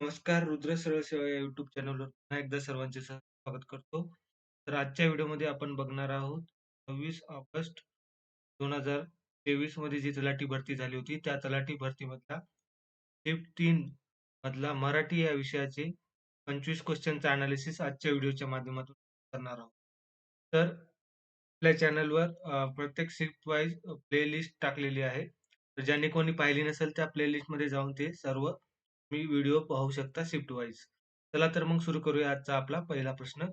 नमस्कार रुद्र सरळ सेवा या YouTube चॅनलवर पुन्हा एकदा सर्वांचे स्वागत करतो. तर आजच्या व्हिडिओमध्ये आपण बघणार आहोत 26 ऑगस्ट 2023 मध्ये जी तलाठी भरती झाली होती, त्या तलाठी भरतीमधला शिफ्ट तीन मधला मराठी या विषयाचे 25 क्वेश्चनचा एनालिसिस आजच्या व्हिडिओच्या माध्यमातून करणार आहोत. तर आपल्या चॅनलवर प्रत्येक शिफ्ट वाईज प्लेलिस्ट टाकलेली आहे. तर ज्यांनी कोणी पाहिली नसेल त्या प्लेलिस्टमध्ये जाऊन ते सर्व तुम्ही व्हिडिओ पाहू शकता शिफ्ट वाईज. चला तर मग सुरू करूया आजचा आपला पहिला प्रश्न.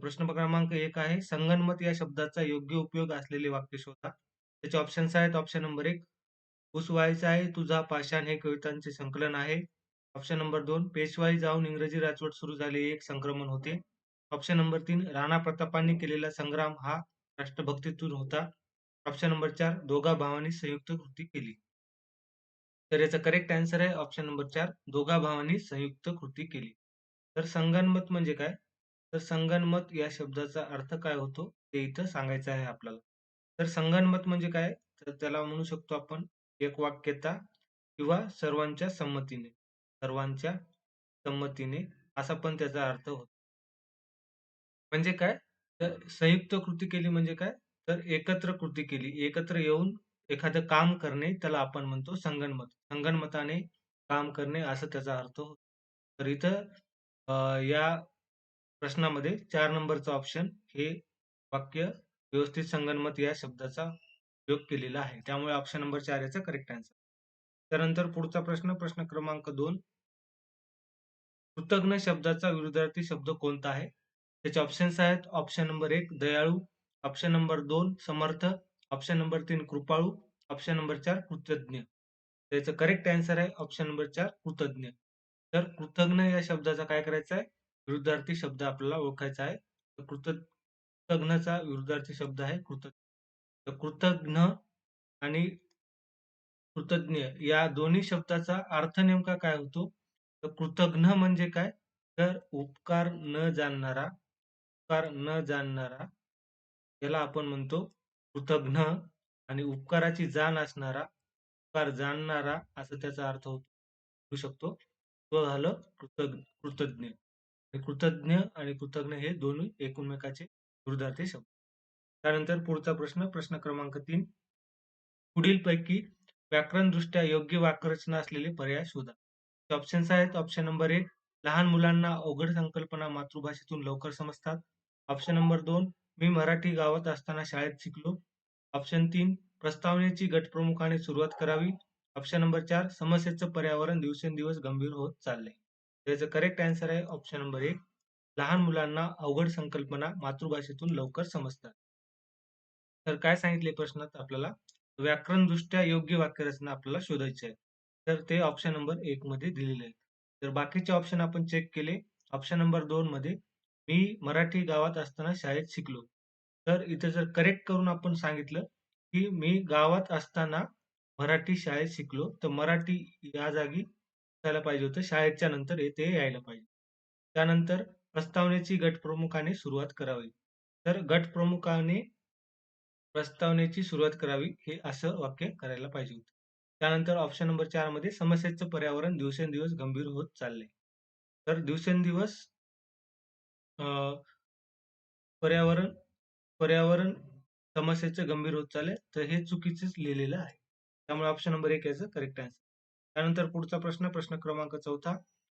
प्रश्न क्रमांक एक आहे संगणमत या शब्दाचा योग्य उपयोग असलेले वाक्य शोधा. त्याचे ऑप्शन्स आहेत. ऑप्शन नंबर एक ऊस व्हायचा आहे तुझा पाषाण हे कवितांचे संकलन आहे. ऑप्शन नंबर दोन पेशवाई जाऊन इंग्रजी राजवट सुरू झाली एक संक्रमण होते. ऑप्शन नंबर तीन राणा प्रतापांनी केलेला संग्राम हा राष्ट्रभक्तीतून होता. ऑप्शन नंबर चार दोघा भावांनी संयुक्त कृती केली. तर याचा करेक्ट आन्सर आहे ऑप्शन नंबर चार दोघा भावांनी संयुक्त कृती केली. तर संगनमत म्हणजे काय? तर संगनमत या शब्दाचा अर्थ काय होतो ते इथं सांगायचं आहे आपल्याला. तर संगनमत म्हणजे काय? तर त्याला म्हणू शकतो आपण एकवाक्यता किंवा सर्वांच्या संमतीने. सर्वांच्या संमतीने असा पण त्याचा अर्थ होतो. म्हणजे काय? तर संयुक्त कृती केली म्हणजे काय? तर एकत्र कृती केली. एकत्र येऊन एखादं काम करणे त्याला आपण म्हणतो संगनमत. संगनमताने काम करणे असा त्याचा अर्थ होतो. तर इथं अ, या प्रश्नामध्ये 4 नंबरचं ऑप्शन हे वाक्य व्यवस्थित संगनमत या शब्दाचा उपयोग केलेला आहे. त्यामुळे ऑप्शन नंबर 4 याचा करेक्ट आन्सर. त्यानंतर पुढचा प्रश्न, प्रश्न क्रमांक 2 कृतघ्न शब्दाचा विरुद्धार्थी शब्द कोणता आहे? त्याचे ऑप्शन्स आहेत. ऑप्शन नंबर 1 दयाळू, ऑप्शन नंबर 2 समर्थ, ऑप्शन नंबर तीन कृपाळू, ऑप्शन नंबर चार कृतज्ञ. त्याचं करेक्ट आन्सर आहे ऑप्शन नंबर चार कृतज्ञ. तर कृतज्ञ या शब्दाचा काय करायचा आहे? विरुद्धार्थी शब्द आपल्याला ओळखायचा आहे. तर कृत विरुद्धार्थी शब्द आहे कृतज्ञ. तर आणि कृतज्ञ या दोन्ही शब्दाचा अर्थ नेमका काय होतो? तर कृतज्ञ म्हणजे काय? तर उपकार न जाणणारा, उपकार न जाणणारा याला आपण म्हणतो कृतघ्न आणि उपकाराची जाण असणारा, उपकार जाणणारा असा त्याचा अर्थ होतो होऊ शकतो. तो झालं कृतज्ञ कृतज्ञ. कृतज्ञ आणि कृतज्ञ हे दोन्ही एकमेकाचे विरुद्धार्थी शब्द. त्यानंतर पुढचा प्रश्न, प्रश्न क्रमांक तीन पुढीलपैकी व्याकरणदृष्ट्या योग्य वाक्यरचना असलेले पर्याय शोधा. ऑप्शन्स आहेत. ऑप्शन नंबर एक लहान मुलांना अवघड संकल्पना मातृभाषेतून लवकर समजतात. ऑप्शन नंबर दोन मी मराठी गावात असताना शाळेत शिकलो. ऑप्शन तीन प्रस्तावनेची गटप्रमुखाने सुरुवात करावी. ऑप्शन नंबर चार समस्येचं पर्यावरण दिवसेंदिवस गंभीर होत चाललंय. त्याचं करेक्ट आन्सर आहे ऑप्शन नंबर एक. लहान मुलांना अवघड संकल्पना मातृभाषेतून लवकर समजतात. तर काय सांगितले प्रश्नात आपल्याला व्याकरणदृष्ट्या योग्य वाक्यरचना आपल्याला शोधायची आहे. तर ते ऑप्शन नंबर एक मध्ये दिलेले आहे. तर बाकीचे ऑप्शन आपण चेक केले. ऑप्शन नंबर दोन मध्ये मी मराठी गावात असताना शाळेत शिकलो. तर इथे जर करेक्ट करून आपण सांगितलं, की मी गावात असताना मराठी शाळेत शिकलो, तर मराठी या जागी असायला पाहिजे होतं. शाळेच्या नंतर ते यायला पाहिजे. त्यानंतर प्रस्तावनेची गटप्रमुखाने सुरुवात करावी. तर गटप्रमुखाने प्रस्तावनेची सुरुवात करावी हे असं वाक्य करायला पाहिजे होतं. त्यानंतर ऑप्शन नंबर 4 मध्ये समस्येचं पर्यावरण दिवसेंदिवस गंभीर होत चाललंय. तर दिवसेंदिवस अ, पर्यावरण पर्यावरण समस्येचं गंभीर होत चालले तर हे चुकीचंच लिहिलेलं आहे. त्यामुळे ऑप्शन नंबर 1 याचं करेक्ट आन्सर. त्यानंतर पुढचा प्रश्न, प्रश्न क्रमांक 4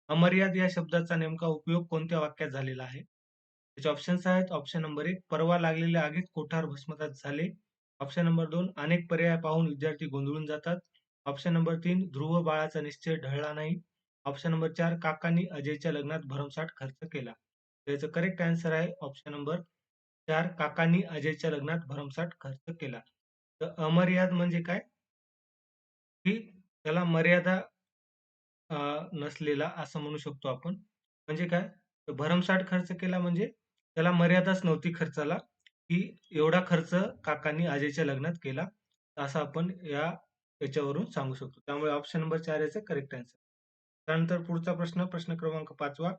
अमर्याद या शब्दाचा नेमका उपयोग कोणत्या वाक्यात झालेला आहे? त्याचे ऑप्शन्स आहेत. ऑप्शन नंबर 1 परवा लागलेल्या आगीत कोठार भस्मसात झाले. ऑप्शन नंबर 2 अनेक पर्याय पाहून विद्यार्थी गोंधळून जातात. ऑप्शन नंबर 3 ध्रुव बाळाचा निश्चय ढळला नाही. ऑप्शन नंबर 4 काकांनी अजयच्या लग्नात भरमसाठ खर्च केला. याचं करेक्ट आन्सर आहे ऑप्शन नंबर चार काकांनी अजयच्या लग्नात भरमसाठ खर्च केला. तर अमर्याद म्हणजे काय? की त्याला मर्यादा नसलेला असं म्हणू शकतो आपण. म्हणजे काय? तर भरमसाठ खर्च केला म्हणजे त्याला मर्यादाच नव्हती खर्चाला, की एवढा खर्च काकांनी अजयच्या लग्नात केला. असं आपण या याच्यावरून सांगू शकतो. त्यामुळे ऑप्शन नंबर चार याचं करेक्ट आन्सर. त्यानंतर पुढचा प्रश्न, प्रश्न क्रमांक पाचवा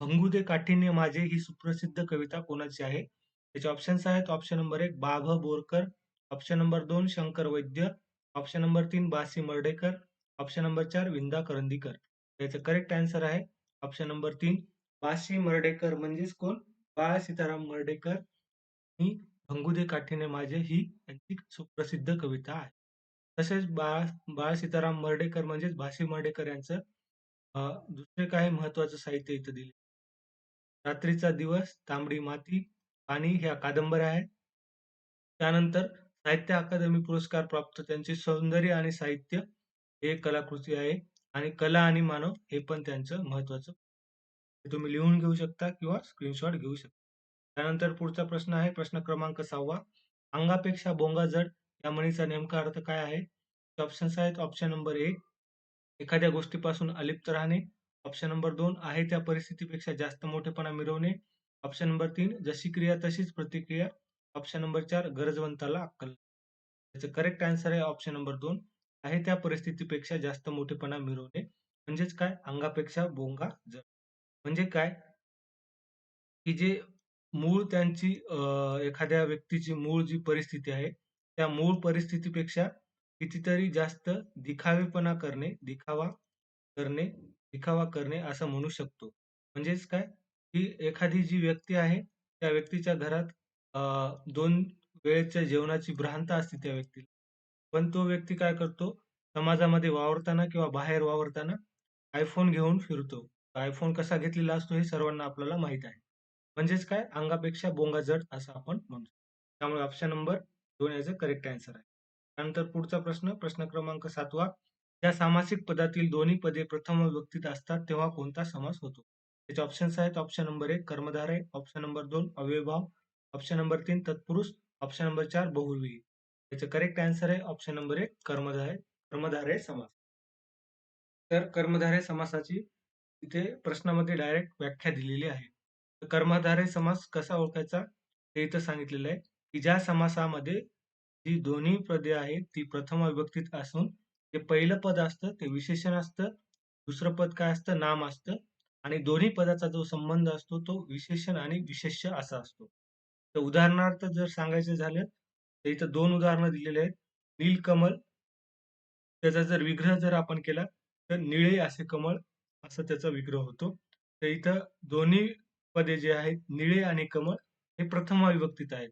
भंगू दे काठीण्य माझे ही सुप्रसिद्ध कविता कोणाची आहे? त्याचे ऑप्शन्स आहेत. ऑप्शन नंबर एक बा. भ. बोरकर, ऑप्शन नंबर दोन शंकर वैद्य, ऑप्शन नंबर तीन बासी मर्डेकर ऑप्शन नंबर चार विंदा करंदीकर. याचं करेक्ट आन्सर आहे ऑप्शन नंबर तीन बासी मर्डेकर म्हणजेच कोण बाळा सीताराम मर्डेकर ही भंगुदे काठीने माझे ही त्यांची सुप्रसिद्ध कविता आहे तसेच बाळा बाळ सीताराम मर्डेकर म्हणजेच भाशी मर्डेकर यांचं दुसरे काही महत्वाचं साहित्य इथं दिले रात्रीचा दिवस तांबडी माती पाणी ह्या कादंबऱ्या आहेत. त्यानंतर साहित्य अकादमी पुरस्कार प्राप्त त्यांचे सौंदर्य आणि साहित्य हे कलाकृती आहे आणि कला आणि मानव हे पण त्यांचं महत्वाचं हे तुम्ही लिहून घेऊ शकता किंवा स्क्रीनशॉट घेऊ शकता. त्यानंतर पुढचा प्रश्न आहे प्रश्न क्रमांक सहावा. अंगापेक्षा बोंगा जड या म्हणीचा नेमका अर्थ काय आहे? ऑप्शन्स आहेत. ऑप्शन नंबर एक एखाद्या गोष्टीपासून अलिप्त राहणे. ऑप्शन नंबर दोन आहे त्या परिस्थितीपेक्षा जास्त मोठेपणा मिळवणे. ऑप्शन नंबर तीन जशी क्रिया तशीच प्रतिक्रिया. ऑप्शन नंबर चार गरजवंताला अक्कल. त्याचं करेक्ट आन्सर आहे ऑप्शन नंबर दोन. आहे त्या परिस्थितीपेक्षा जास्त मोठेपणा मिळवणे. म्हणजेच काय? अंगापेक्षा बोंगा जड. म्हणजे काय? की जे मूळ त्यांची अं, एखाद्या व्यक्तीची मूळ जी परिस्थिती आहे त्या मूळ परिस्थितीपेक्षा कितीतरी जास्त दिखावेपणा करणे दिखावा करणे दिखावा करणे असं म्हणू शकतो. म्हणजेच काय? की एखादी जी व्यक्ती आहे त्या व्यक्तीच्या घरात अं, दोन वेळेच्या जेवणाची भ्रांत असते त्या व्यक्तीला. पण तो व्यक्ती काय करतो? समाजामध्ये वावरताना किंवा बाहेर वावरताना आयफोन घेऊन फिरतो. आयफोन कसा घेतलेला असतो हे सर्वांना आपल्याला माहीत आहे. म्हणजेच काय? अंगापेक्षा बोंगा जड असं आपण म्हणतो त्यामुळे ऑप्शन नंबर दोन याचं करेक्ट आन्सर आहे. त्यानंतर पुढचा प्रश्न प्रश्न क्रमांक सातवा. या सामासिक पदातील दोन्ही पदे प्रथम विभक्तीत असतात तेव्हा कोणता समास होतो? त्याचे ऑप्शन्स आहेत ऑप्शन नंबर एक कर्मधारय ऑप्शन नंबर दोन अव्यभाव ऑप्शन नंबर तीन तत्पुरुष ऑप्शन नंबर चार बहुव्रीही. याचं करेक्ट आन्सर आहे ऑप्शन नंबर एक कर्मधारय कर्मधारय समास. तर कर्मधारय समासाची इथे प्रश्नामध्ये डायरेक्ट व्याख्या दिलेली आहे. तर कर्मधारय समास कसा ओळखायचा? ते इथं सांगितलेलं आहे की ज्या समासामध्ये जी दोन्ही पदे आहेत ती प्रथम विभक्तीत असून जे पहिलं पद असतं ते विशेषण असतं दुसरं पद काय असतं? नाम असतं. आणि दोन्ही पदाचा जो संबंध असतो तो विशेषण आणि विशेष्य असा असतो. तर उदाहरणार्थ जर सांगायचं झालं तर इथं दोन उदाहरणं दिलेली आहेत. नीलकमल त्याचा जर विग्रह जर आपण केला तर निळे असे कमळ असा त्याचा विग्रह होतो. तर इथं दोन्ही पदे जे आहेत निळे आणि कमळ हे प्रथम विभक्तीत आहेत.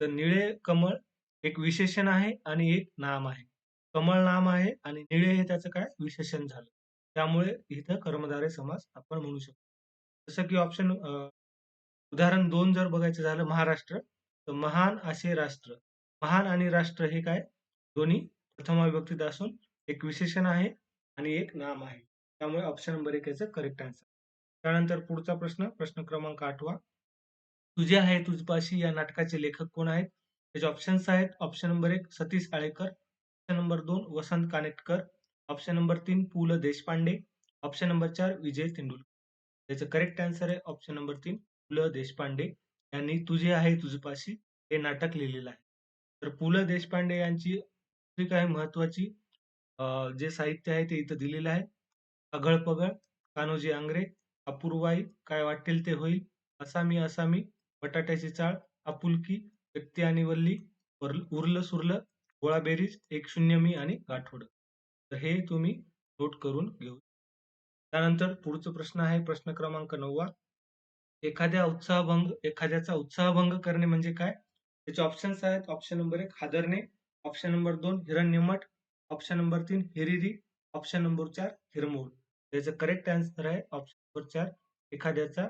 तर निळे कमळ एक विशेषण आहे आणि एक नाम आहे. कमळ नाम आहे आणि निळे हे त्याचं काय? विशेषण झालं. त्यामुळे इथं कर्मधारय समास आपण म्हणू शकतो. जसं की ऑप्शन उदाहरण दोन जर बघायचं झालं महाराष्ट्र तर महान असे राष्ट्र. महान आणि राष्ट्र हे काय? दोन्ही प्रथम विभक्तीत असून एक विशेषण आहे आणि एक नाम आहे. त्यामुळे ऑप्शन नंबर एक याचं करेक्ट आन्सर त्यानंतर पुढचा प्रश्न प्रश्न क्रमांक आठवा. तुझे आहे तुझपाशी या नाटकाचे लेखक कोण आहेत? त्याचे ऑप्शन्स आहेत. ऑप्शन नंबर एक सतीश आळेकर ऑप्शन नंबर दोन वसंत कानेटकर. ऑप्शन नंबर तीन पु ल देशपांडे. ऑप्शन नंबर चार विजय तेंडुलकर. त्याचं करेक्ट आन्सर आहे ऑप्शन नंबर तीन पु ल देशपांडे. यांनी तुझे आहे तुझपाशी हे नाटक लिहिलेलं आहे. तर पु ल देशपांडे यांची दुसरी काही महत्वाची जे साहित्य आहे ते इथं दिलेलं आहे. अगळ पगळ कान्होजी आंग्रे अपूर्वाई काय वाटेल ते होईल. असामी असामी बटाट्याची चाळ आपुलकी व्यक्ती आणि वल्ली उरलं सुरलं सुरलं गोळाबेरीज एक शून्य मी आणि गाठोड. तर हे तुम्ही नोट करून घेऊ. त्यानंतर पुढचा प्रश्न आहे प्रश्न क्रमांक नववा. एखाद्या उत्साहभंग एखाद्याचा उत्साहभंग करणे म्हणजे काय? त्याचे ऑप्शन्स आहेत ऑप्शन नंबर एक हादरणे ऑप्शन नंबर दोन हिरण्यमठ ऑप्शन नंबर तीन हिरिरी ऑप्शन नंबर चार हिरमोड. त्याचं करेक्ट आन्सर आहे ऑप्शन नंबर चार एखाद्याचा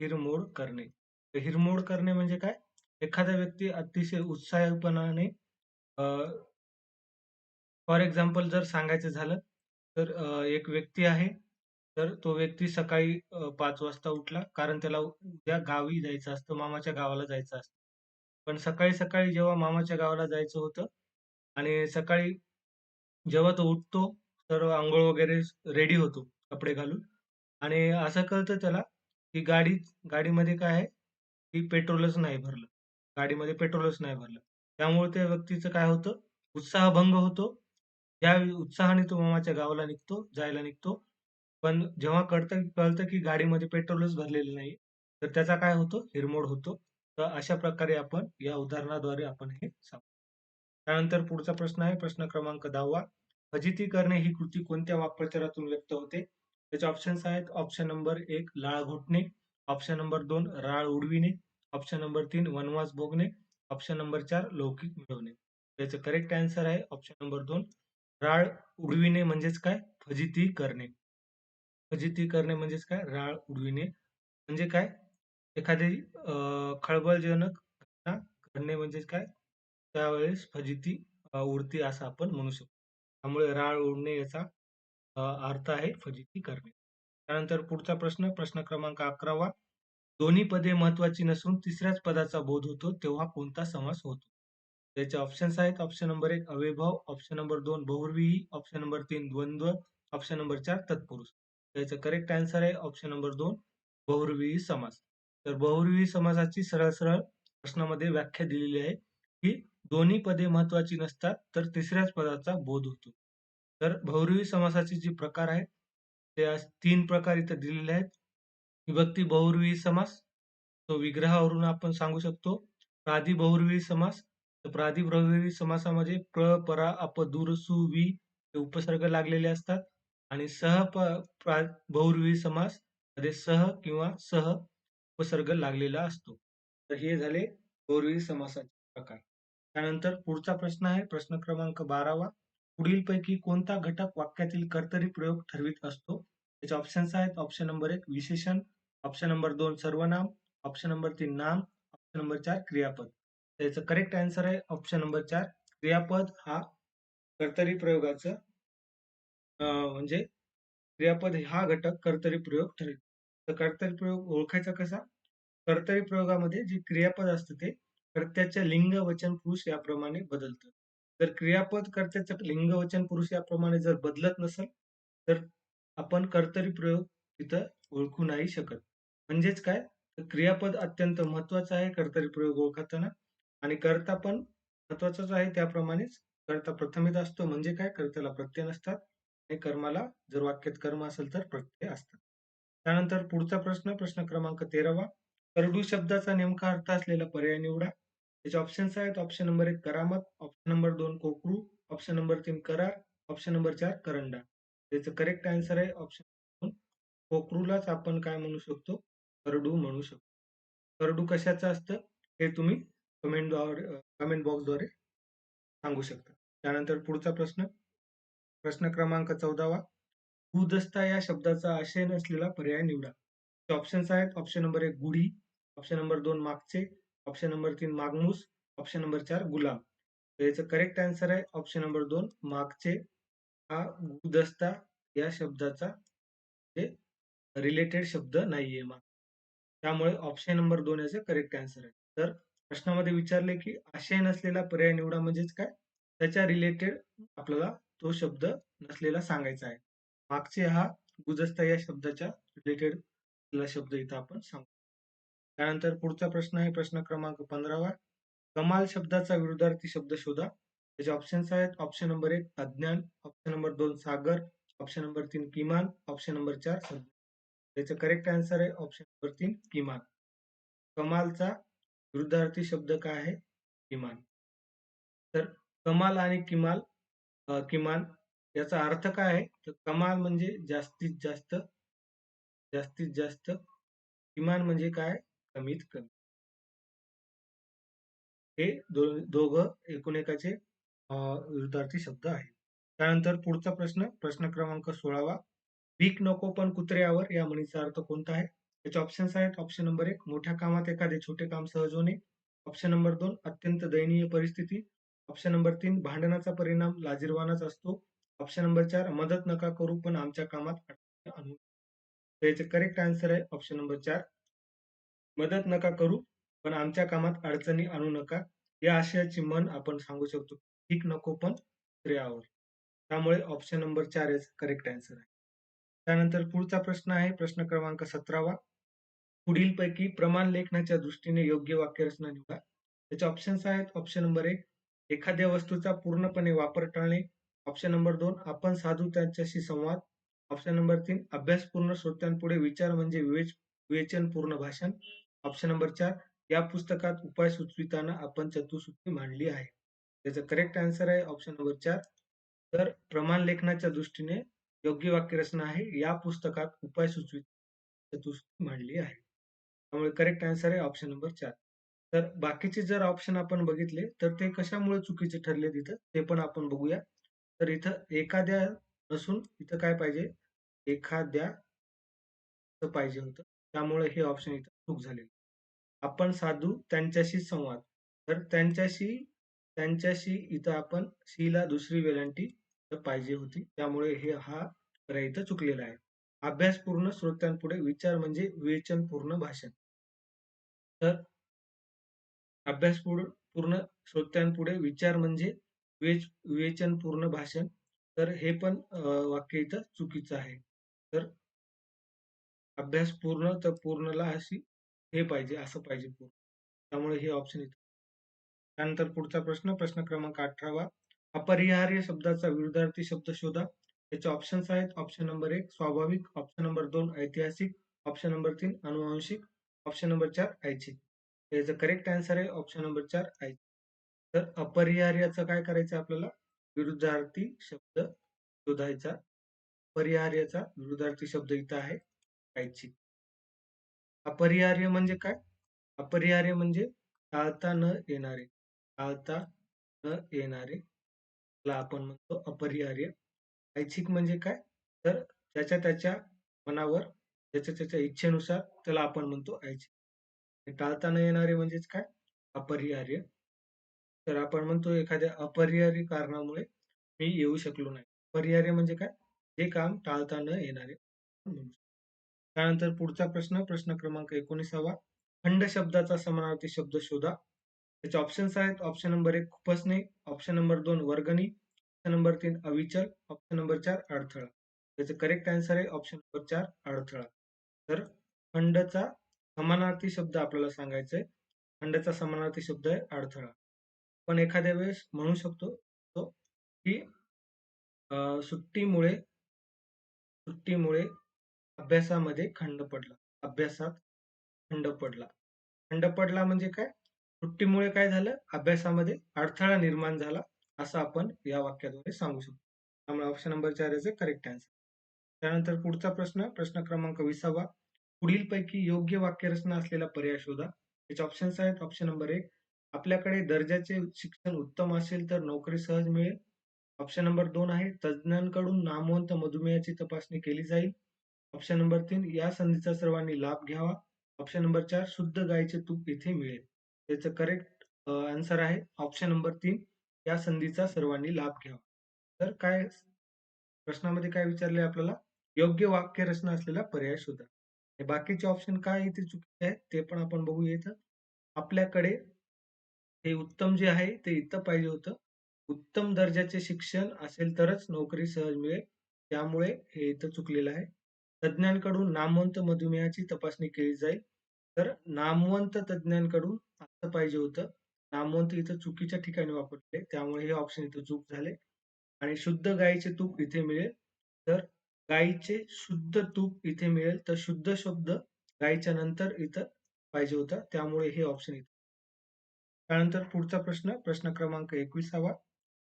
हिरमोड करणे. तर हिरमोड करणे म्हणजे काय? एखादा व्यक्ती अतिशय उत्साहपणाने फॉर एक्झाम्पल जर सांगायचं झालं तर अ, एक व्यक्ती आहे तर तो व्यक्ती सकाळी अ, पाच वाजता उठला कारण त्याला उद्या गावी जायचं असतं मामाच्या गावाला जायचं असतं. पण सकाळी सकाळी जेव्हा मामाच्या गावाला जायचं होतं आणि सकाळी जेव्हा तो उठतो तर अंघोळ वगैरे रेडी होतो कपडे घालून आणि असं कळतं त्याला की गाडी गाडीमध्ये काय आहे की पेट्रोलच नाही भरलं. गाडीमध्ये पेट्रोलच नाही भरलं. त्यामुळे त्या व्यक्तीचं काय होतं? उत्साहभंग होतो. ज्या उत्साहाने तो मामाच्या गावाला निघतो जायला निघतो. पण जेव्हा कळतं कळतं की गाडीमध्ये पेट्रोलच भरलेलं नाही तर त्याचा काय होतो? हिरमोड होतो. तर अशा प्रकारे आपण या उदाहरणाद्वारे आपण हे सांगू. त्यानंतर पुढचा प्रश्न आहे. प्रश्न क्रमांक दहावा. फजिती करणे ही कृती कोणत्या वाक्प्रचारातून व्यक्त होते? त्याचे ऑप्शन्स आहेत. ऑप्शन नंबर एक लाळ घोटणे. ऑप्शन नंबर दोन राळ उडविणे. ऑप्शन नंबर तीन वनवास भोगणे. ऑप्शन नंबर चार लौकिक मिळवणे. त्याचं करेक्ट आन्सर आहे ऑप्शन नंबर दोन राळ उडविणे म्हणजेच काय? फजिती करणे. फजिती करणे म्हणजेच काय? राळ उडविणे. म्हणजे काय? एखादी खळबळजनक घटना घडणे म्हणजेच काय? त्यावेळेस फजिती उडती उडते असं आपण म्हणू शकतो. त्यामुळे राळ उडणे याचा अर्थ आहे फजिती करणे. त्यानंतर पुढचा प्रश्न प्रश्न क्रमांक अकरावा. दोन्ही पदे महत्वाची नसून तिसऱ्याच पदाचा बोध होतो तेव्हा कोणता समास होतो? त्याचे ऑप्शन्स आहेत ऑप्शन नंबर एक अव्ययभाव ऑप्शन नंबर दोन बहुव्रीही ऑप्शन नंबर तीन द्वंद्व ऑप्शन नंबर चार तत्पुरुष. त्याचं करेक्ट आन्सर आहे ऑप्शन नंबर दोन बहुव्रीही समास. तर बहुव्रीही समासाची सरळ सरळ प्रश्नामध्ये व्याख्या दिलेली आहे की दोन्ही पदे महत्वाची नसतात तर तिसऱ्याच पदाचा बोध होतो. तर बहुव्रीही समासाचे जे प्रकार आहेत ते तीन प्रकार इथं दिलेले आहेत. विभक्ती बहुर्वी समास तो विग्रहावरून आपण सांगू शकतो. प्राधी बहुर्वी समास तर प्राधी बहुव्रीही समासामध्ये प्र परा अप दूर सु वि हे उपसर्ग लागलेले असतात. आणि सह प प्रा- समासमध्ये सह किंवा सह उपसर्ग लागलेला असतो. तर हे झाले बहुर्वी समासाचे प्रकार. त्यानंतर पुढचा प्रश्न आहे. प्रश्न क्रमांक बारावा. पुढीलपैकी कोणता घटक वाक्यातील कर्तरी प्रयोग ठरवित असतो? त्याचे ऑप्शन्स आहेत. ऑप्शन नंबर एक विशेषण. ऑप्शन नंबर दोन सर्वनाम. ऑप्शन नंबर तीन नाम. ऑप्शन नंबर चार क्रियापद. त्याचं करेक्ट आन्सर आहे. ऑप्शन नंबर चार क्रियापद हा कर्तरी प्रयोगाचं अं, म्हणजे क्रियापद हा घटक कर्तरी प्रयोग ठरेल. तर कर्तरी प्रयोग ओळखायचा कसा? कर्तरी प्रयोगामध्ये जे क्रियापद असतं ते कर्त्याच्या लिंग वचन पुरुष याप्रमाणे बदलतं. जर क्रियापद कर्त्याचं लिंग वचन पुरुष याप्रमाणे जर बदलत नसेल तर आपण कर्तरी प्रयोग तिथं ओळखू नाही शकत. म्हणजेच काय? क्रियापद अत्यंत महत्वाचं आहे कर्तरी प्रयोग ओळखताना. आणि कर्ता पण महत्वाचाच आहे त्याप्रमाणेच कर्ता प्रथमित असतो. म्हणजे काय? कर्त्याला प्रत्यय नसतात. आणि कर्माला जर वाक्यात कर्म असेल तर प्रत्यय असतात. त्यानंतर पुढचा प्रश्न प्रश्न क्रमांक तेरावा. करडू शब्दाचा नेमका अर्थ असलेला पर्याय निवडा. त्याचे ऑप्शन्स आहेत. ऑप्शन नंबर एक करामत. ऑप्शन नंबर दोन कोकरू. ऑप्शन नंबर तीन करार. ऑप्शन नंबर चार करंडा. त्याचं करेक्ट आन्सर आहे. ऑप्शन दोन कोकरूलाच आपण काय म्हणू शकतो? करडू म्हणू शकतो. करडू कशाचं असतं? हे तुम्ही कमेंट कमेंट बॉक्सद्वारे सांगू शकता. त्यानंतर पुढचा प्रश्न. प्रश्न क्रमांक चौदावा. गुदस्ता या शब्दाचा आशय नसलेला पर्याय निवडा. ऑप्शन्स आहेत. ऑप्शन नंबर एक गुढी. ऑप्शन नंबर दोन मागचे. ऑप्शन नंबर तीन मागमूस. ऑप्शन नंबर चार गुलाम. तर याचं करेक्ट आन्सर आहे. ऑप्शन नंबर दोन मागचे. हा गुदस्ता या शब्दाचा रिलेटेड शब्द नाहीये माग त्यामुळे ऑप्शन नंबर दोन याचं करेक्ट आन्सर आहे. तर प्रश्नामध्ये विचारले की आशय नसलेला पर्याय निवडा म्हणजेच काय? त्याच्या रिलेटेड आपल्याला तो शब्द नसलेला सांगायचा आहे. मागचे हा गुजस्ता या शब्दाच्या रिलेटेड शब्द इथं आपण सांगू. त्यानंतर पुढचा प्रश्न आहे प्रश्न क्रमांक पंधरावा. कमाल शब्दाचा विरुद्धार्थी शब्द शोधा. त्याचे ऑप्शन्स आहेत ऑप्शन नंबर एक अज्ञान ऑप्शन नंबर दोन सागर ऑप्शन नंबर तीन किमान ऑप्शन नंबर चार सज्ञान त्याचं करेक्ट आन्सर आहे ऑप्शन नंबर तीन किमान. कमालचा विरुद्धार्थी शब्द काय आहे? किमान. तर कमाल आणि किमाल किमान याचा अर्थ काय आहे? तर कमाल म्हणजे जास्तीत जास्त जास्तीत जास्त किमान म्हणजे काय? कमीत कमी. हे दो दोघं एकूण एकाचे विरुद्धार्थी शब्द आहेत. त्यानंतर पुढचा प्रश्न प्रश्न क्रमांक सोळावा. भीक नको पण कुत्र्यावर या म्हणीचा अर्थ कोणता आहे? त्याचे ऑप्शन्स आहेत. ऑप्शन नंबर एक मोठ्या कामात एखादे छोटे काम सहज होणे. ऑप्शन नंबर दोन अत्यंत दयनीय परिस्थिती. ऑप्शन नंबर तीन भांडणाचा परिणाम लाजीरवानाच असतो. ऑप्शन नंबर चार मदत नका करू पण आमच्या कामात आणू त्याचे करेक्ट आन्सर आहे ऑप्शन नंबर चार. मदत नका करू पण आमच्या कामात अडचणी आणू नका. या आशयाची मन आपण सांगू शकतो. ठीक नको पण क्रियावर त्यामुळे ऑप्शन नंबर चार याचा करेक्ट आन्सर आहे. त्यानंतर पुढचा प्रश्न आहे प्रश्न क्रमांक सतरावा. पुढीलपैकी प्रमाण लेखनाच्या दृष्टीने योग्य वाक्यरचना निवडा. त्याचे ऑप्शन्स आहेत ऑप्शन नंबर एक एखाद्या वस्तूचा पूर्णपणे वापर टाळणे. ऑप्शन नंबर दोन आपण साधू त्यांच्याशी संवाद. ऑप्शन नंबर तीन अभ्यासपूर्ण श्रोत्यांपुढे विचार म्हणजे विवेच विवेचनपूर्ण भाषण. ऑप्शन नंबर चार या पुस्तकात उपाय सुचविताना आपण चतुसूत्री मांडली आहे. त्याचं करेक्ट आन्सर आहे ऑप्शन नंबर चार. तर प्रमाण लेखनाच्या दृष्टीने योग्य वाक्यरचना आहे. या पुस्तकात उपाय सुचवित चतुष्की मांडली आहे. त्यामुळे करेक्ट आन्सर आहे ऑप्शन नंबर चार. तर बाकीचे जर ऑप्शन आपण बघितले तर ते कशामुळे चुकीचे ठरले तिथं ते पण आपण बघूया. तर इथं एखाद्या नसून इथं काय पाहिजे? एखाद्या पाहिजे होतं. त्यामुळे हे ऑप्शन इथं चूक झाले आपण साधू त्यांच्याशी संवाद. तर त्यांच्याशी त्यांच्याशी इथं आपण शीला दुसरी वेलांटी पाहिजे होती. त्यामुळे हे हा पर्याय इथं चुकलेला आहे. अभ्यासपूर्ण श्रोत्यांपुढे विचार म्हणजे विवेचनपूर्ण भाषण. तर अभ्यासपूर्ण पूर्ण श्रोत्यांपुढे विचार म्हणजे विवेचनपूर्ण भाषण. तर हे पण वाक्य इथं चुकीचं आहे. तर अभ्यास पूर्ण तर पूर्णला अशी हे पाहिजे असं पाहिजे पूर्ण. त्यामुळे हे ऑप्शन इथं. त्यानंतर पुढचा प्रश्न प्रश्न क्रमांक अठरावा. अपरिहार्य शब्दाचा विरुद्धार्थी शब्द शोधा. त्याचे ऑप्शन्स आहेत. ऑप्शन नंबर एक स्वाभाविक. ऑप्शन नंबर दोन ऐतिहासिक. ऑप्शन नंबर तीन अनुवांशिक. ऑप्शन नंबर चार ऐच्छिक. याचं करेक्ट आन्सर आहे. ऑप्शन नंबर चार ऐच्छिक. तर अपरिहार्याचं काय करायचं आपल्याला? विरुद्धार्थी शब्द शोधायचा. अपरिहार्याचा विरुद्धार्थी शब्द इथं आहे. ऐच्छिक. अपरिहार्य म्हणजे काय? अपरिहार्य म्हणजे टाळता न येणारे. टाळता न येणारे. आपण म्हणतो अपरिहार्य. ऐच्छिक म्हणजे काय? तर त्याच्या त्याच्या मनावर त्याच्या त्याच्या इच्छेनुसार त्याला आपण म्हणतो ऐच्छिक. टाळता न येणारे म्हणजेच काय? अपरिहार्य. तर आपण म्हणतो एखाद्या अपरिहार्य कारणामुळे मी येऊ शकलो नाही. अपरिहार्य म्हणजे काय? हे काम टाळता न येणारे त्यानंतर पुढचा प्रश्न प्रश्न क्रमांक एकोणीसावा. खंड शब्दाचा समानार्थी शब्द शोधा. त्याचे ऑप्शन्स आहेत. ऑप्शन नंबर एक खुपसणे ऑप्शन नंबर दोन वर्गणी ऑप्शन नंबर तीन अविचल ऑप्शन नंबर चार अडथळा. त्याचे करेक्ट आन्सर आहे ऑप्शन नंबर चार अडथळा. तर खंडचा समानार्थी शब्द आपल्याला सांगायचा आहे. खंडचा समानार्थी शब्द आहे अडथळा. पण एखाद्या वेळेस म्हणू शकतो तो की सुट्टीमुळे सुट्टीमुळे अभ्यासामध्ये खंड पडला. अभ्यासात खंड पडला. खंड पडला म्हणजे काय? सुट्टीमुळे काय झालं? अभ्यासामध्ये अडथळा निर्माण झाला असं आपण या वाक्याद्वारे सांगू शकतो. त्यामुळे ऑप्शन नंबर चार अ करेक्ट आन्सर त्यानंतर पुढचा प्रश्न प्रश्न क्रमांक विसावा. पुढील पैकी योग्य वाक्यरचना असलेला पर्याय शोधा. याचे ऑप्शन्स आहेत. ऑप्शन नंबर एक आपल्याकडे दर्जाचे शिक्षण उत्तम असेल तर नोकरी सहज मिळेल. ऑप्शन नंबर दोन आहे तज्ज्ञांकडून नामवंत मधुमेहाची तपासणी केली जाईल. ऑप्शन नंबर तीन या संधीचा सर्वांनी लाभ घ्यावा. ऑप्शन नंबर चार शुद्ध गायीचे तूप इथे मिळेल. त्याचं करेक्ट आन्सर आहे. ऑप्शन नंबर तीन या संधीचा सर्वांनी लाभ घ्यावा. तर काय प्रश्नामध्ये काय विचारले आपल्याला? योग्य वाक्य रचना असलेला पर्याय शोधा. बाकीचे ऑप्शन काय इथे चुकीचे आहेत ते पण आपण बघूया इथं. आपल्याकडे हे उत्तम जे आहे ते इथं पाहिजे होतं. उत्तम दर्जाचे शिक्षण असेल तरच नोकरी सहज मिळेल. त्यामुळे हे इथं चुकलेलं आहे. तज्ज्ञांकडून नामवंत मधुमेहाची तपासणी केली जाईल. तर नामवंत तज्ज्ञांकडून पाहिजे होतं. नामवंत इथं चुकीच्या ठिकाणी वापरले. त्यामुळे हे ऑप्शन इथं चूक झाले. आणि शुद्ध गायीचे तूप इथे मिळेल. तर गायीचे शुद्ध तूप इथे मिळेल. तर शुद्ध शब्द गायीच्या नंतर इथं पाहिजे होता. त्यामुळे हे ऑप्शन इथे. त्यानंतर पुढचा प्रश्न प्रश्न क्रमांक एकविसावा.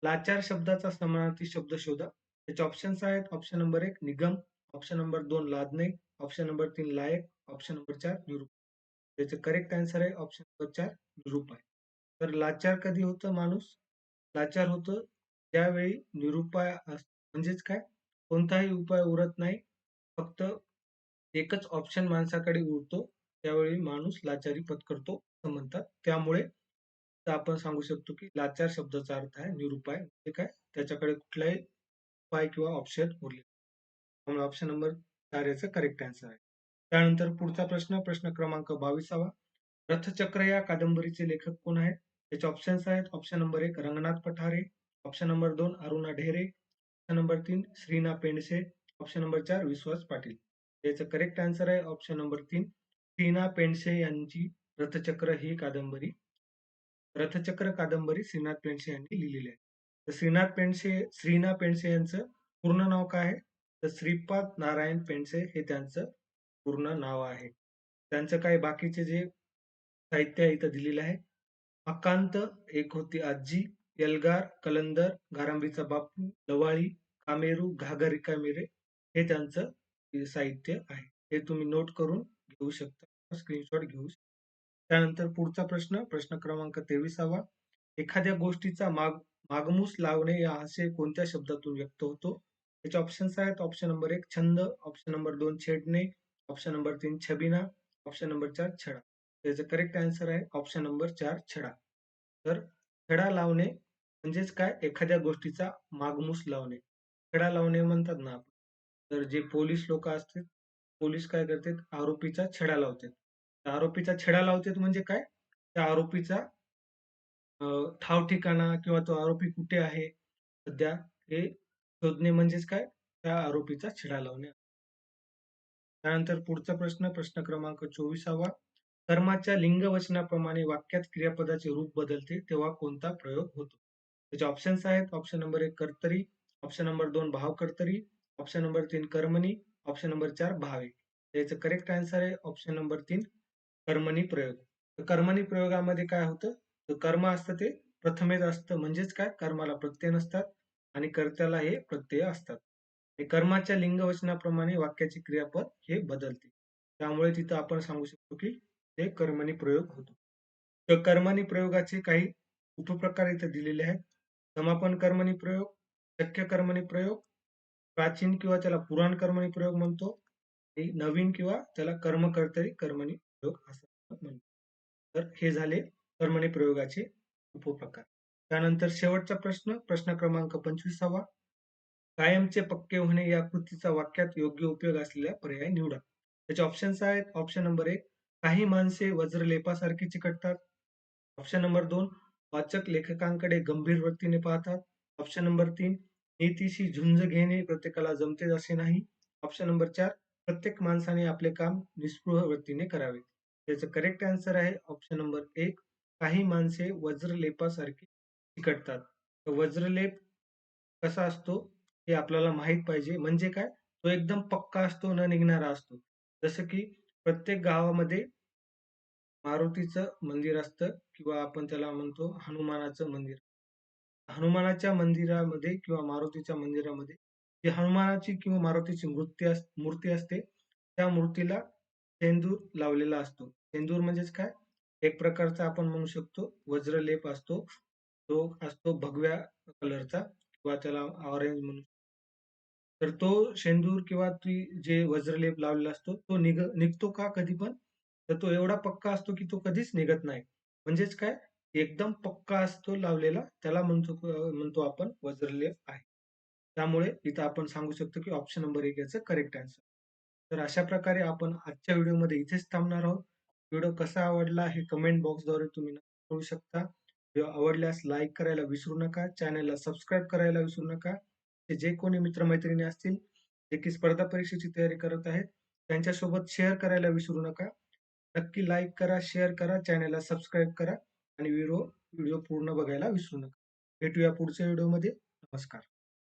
लाचार शब्दाचा समानार्थी शब्द शोधा. त्याचे ऑप्शन्स आहेत. ऑप्शन नंबर एक निगम. ऑप्शन नंबर दोन लादणे. ऑप्शन नंबर तीन लायक. ऑप्शन नंबर चार निरूप त्याचे करेक्ट आन्सर आहे ऑप्शन नंबर चार निरूप आहे तर लाचार कधी होतं माणूस? लाचार होतं त्यावेळी निरुपाय म्हणजेच काय? कोणताही उपाय उरत नाही फक्त एकच ऑप्शन माणसाकडे उरतो त्यावेळी माणूस लाचारी पत्करतो असं म्हणतात. त्यामुळे आपण सांगू शकतो की लाचार शब्दाचा अर्थ आहे निरुपाय. म्हणजे काय? त्याच्याकडे कुठलाही उपाय किंवा ऑप्शन उरले त्यामुळे ऑप्शन नंबर चार याचं करेक्ट आन्सर आहे. त्यानंतर पुढचा प्रश्न प्रश्न क्रमांक बावीसावा. रथचक्र या कादंबरीचे लेखक कोण आहेत? त्याचे ऑप्शन्स आहेत. ऑप्शन नंबर एक रंगनाथ पठारे. ऑप्शन नंबर दोन अरुणा ढेरे. ऑप्शन नंबर तीन श्रीना पेंडसे. ऑप्शन नंबर चार विश्वास पाटील. याचं करेक्ट आन्सर आहे. ऑप्शन नंबर तीन श्रीना पेंडसे यांची रथचक्र ही कादंबरी. रथचक्र कादंबरी श्रीनाथ पेंडसे यांनी लिहिलेली आहे. तर श्रीनाथ पेंडसे श्रीना पेंडसे यांचं पूर्ण नाव काय आहे? तर श्रीपाद नारायण पेंडसे हे त्यांचं पूर्ण नाव आहे त्यांचं काही बाकीचे जे साहित्य इथं दिलेलं आहे अकांत एक होती आजी यलगार कलंदर घारांबीचा बापू लवाळी कामेरू घागरी कामेरे हे त्यांचं साहित्य आहे. हे तुम्ही नोट करून घेऊ शकता. स्क्रीनशॉट घेऊ शकता. त्यानंतर पुढचा प्रश्न, प्रश्न क्रमांक 23वा. एखाद्या गोष्टीचा माग मागमूस लावणे या असे कोणत्या शब्दातून व्यक्त होतो? त्याचे ऑप्शन्स आहेत. ऑप्शन नंबर एक छंद, ऑप्शन नंबर दोन छेडणे, ऑप्शन नंबर तीन छबिना, ऑप्शन नंबर चार छडा. त्याचं करेक्ट आन्सर आहे ऑप्शन नंबर चार छडा. तर छडा लावणे म्हणजेच काय? एखाद्या गोष्टीचा मागमूस लावणे. छडा लावणे म्हणतात ना आपण. तर जे पोलीस लोक असतात, पोलीस काय करतात? आरोपीचा छडा लावतात. आरोपीचा छडा लावतात म्हणजे काय? त्या आरोपीचा ठाव ठिकाणा किंवा तो आरोपी कुठे आहे सध्या हे शोधणे म्हणजेच काय? त्या आरोपीचा छडा लावणे. त्यानंतर पुढचा प्रश्न, प्रश्न क्रमांक 24वा. कर्माच्या लिंगवचनाप्रमाणे वाक्यात क्रियापदाचे रूप बदलते तेव्हा कोणता प्रयोग होतो? त्याचे ऑप्शन्स आहेत. ऑप्शन नंबर एक कर्तरी, ऑप्शन नंबर 2 भावकर्तरी, ऑप्शन नंबर तीन कर्मणी, ऑप्शन नंबर चार भावे. याचं करेक्ट आन्सर आहे ऑप्शन नंबर तीन कर्मणी प्रयोग. कर्मणी प्रयोगामध्ये काय होतं? तर कर्म असतं ते प्रथमेच असतं म्हणजेच काय? कर्माला प्रत्यय नसतात आणि कर्त्याला हे प्रत्यय असतात. हे कर्माच्या लिंगवचनाप्रमाणे वाक्याचे क्रियापद हे बदलते. त्यामुळे तिथं आपण सांगू शकतो की ते कर्मणी प्रयोग होतो. तर कर्मणी प्रयोगाचे काही उपप्रकार इथे दिलेले आहेत. समापन कर्मणी प्रयोग, शक्य कर्मणी प्रयोग, प्राचीन किंवा त्याला पुराण कर्मणी प्रयोग म्हणतो. नवीन किंवा त्याला कर्मकर्तरी कर्मणी प्रयोग असं म्हणतो. तर हे झाले कर्मणी प्रयोगाचे उपप्रकार. त्यानंतर शेवटचा प्रश्न, प्रश्न क्रमांक 25वा. कायमचे पक्के होणे या कृतीचा वाक्यात योग्य उपयोग असलेला पर्याय निवडा. त्याचे ऑप्शन्स आहेत. ऑप्शन नंबर एक काही माणसे वज्रलेपासारखी चिकटतात. ऑप्शन नंबर दोन वाचक लेखकांकडे गंभीर वृत्तीने पाहतात. ऑप्शन नंबर तीन नीतीशी झुंज घेणे प्रत्येकाला जमते असे नाही. ऑप्शन नंबर चार प्रत्येक माणसाने आपले काम निस्पृह वृत्तीने करावे. त्याचं करेक्ट आन्सर आहे ऑप्शन नंबर एक काही माणसे वज्रलेपासारखी चिकटतात. तर वज्रलेप कसा असतो हे आपल्याला माहीत पाहिजे. म्हणजे काय? तो एकदम पक्का असतो, न निघणारा असतो. जसं की प्रत्येक गावामध्ये मारुतीचं मंदिर असतं किंवा आपण त्याला म्हणतो हनुमानाचं मंदिर. हनुमानाच्या मंदिरामध्ये किंवा मारुतीच्या मंदिरामध्ये जी हनुमानाची किंवा मारुतीची मूर्ती मूर्ती असते, त्या मूर्तीला सेंदूर लावलेला असतो. सेंदूर म्हणजेच काय? एक प्रकारचा आपण म्हणू शकतो वज्रलेप असतो. तो असतो भगव्या कलरचा किंवा त्याला ऑरेंज म्हणू तर तो शेंदूर किंवा ती जे वज्रलेप लावलेला असतो, तो निघ निघतो का कधी पण? तर तो एवढा पक्का असतो की तो कधीच निघत नाही. म्हणजेच काय? एकदम पक्का असतो लावलेला त्याला म्हणतो म्हणतो आपण वज्रलेप आहे. त्यामुळे इथं आपण सांगू शकतो की ऑप्शन नंबर एक याचं करेक्ट आन्सर. तर अशा प्रकारे आपण आजच्या व्हिडिओमध्ये इथेच थांबणार आहोत. व्हिडिओ कसा आवडला हे कमेंट बॉक्सद्वारे तुम्ही करू शकता. व्हिडिओ आवडल्यास लाईक करायला विसरू नका. चॅनलला सबस्क्राईब करायला विसरू नका. जे कोणी मित्र-मैत्रिणी असतील, जे की स्पर्धा परीक्षेची तयारी करत आहेत, त्यांच्यासोबत शेअर करायला विसरू नका. नक्की लाईक करा, शेअर करा, चॅनलला सबस्क्राईब करा आणि व्हिडिओ व्हिडिओ पूर्ण बघायला विसरू नका. भेटूया पुढच्या व्हिडिओमध्ये. नमस्कार.